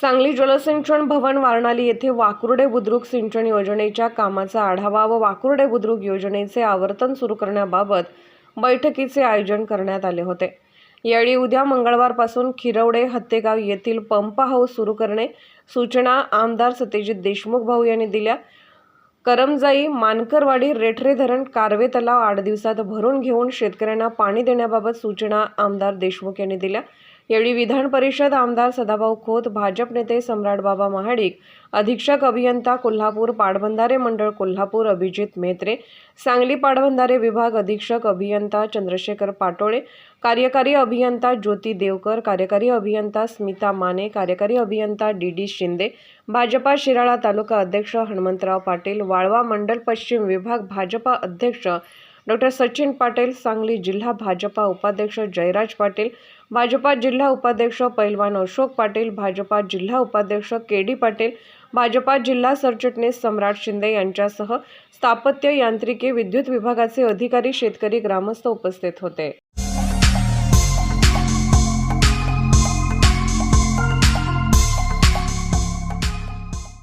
सांगली जलसिंचन भवन वारणाली येथे वाकुर्डे बुद्रुक सिंचन योजनेच्या कामाचा आढावा व वाकुर्डे बुद्रुक योजनेचे आवर्तन सुरू करण्याबाबत बैठकीचे आयोजन करण्यात आले होते. यावेळी उद्या मंगळवारपासून खिरवडे हत्तेगाव येथील पंप हाऊस सुरू करणे सूचना आमदार सत्यजित देशमुख भाऊ यांनी दिल्या. करमजाई मानकरवाडी रेठरे धरण कारवे तलाव आठ दिवसात भरून घेऊन शेतकऱ्यांना पाणी देण्याबाबत सूचना आमदार देशमुख यांनी दिल्या. यावेळी विधान परिषद आमदार सदाभाऊ खोत भाजप नेते सम्राट बाबा महाडिक अधीक्षक अभियंता कोल्हापूर पाटबंधारे मंडळ कोल्हापूर अभिजित मेत्रे सांगली पाटबंधारे विभाग अधीक्षक अभियंता चंद्रशेखर पाटोळे कार्यकारी अभियंता ज्योती देवकर कार्यकारी अभियंता स्मिता माने कार्यकारी अभियंता डी डी शिंदे भाजपा शिराळा तालुका अध्यक्ष हनुमंतराव पाटील वाळवा मंडल पश्चिम विभाग भाजपा अध्यक्ष डॉक्टर सचिन पाटील सांगली जिल्हा भाजपा उपाध्यक्ष जयराज पाटील भाजपा जिल्हा उपाध्यक्ष पैलवान अशोक पाटील भाजपा जिल्हा उपाध्यक्ष के डी पाटील भाजपा जिल्हा सरचिटणीस सम्राट शिंदे यांच्यासह स्थापत्य यांत्रिकी विद्युत विभागाचे अधिकारी शेतकरी ग्रामस्थ उपस्थित होते.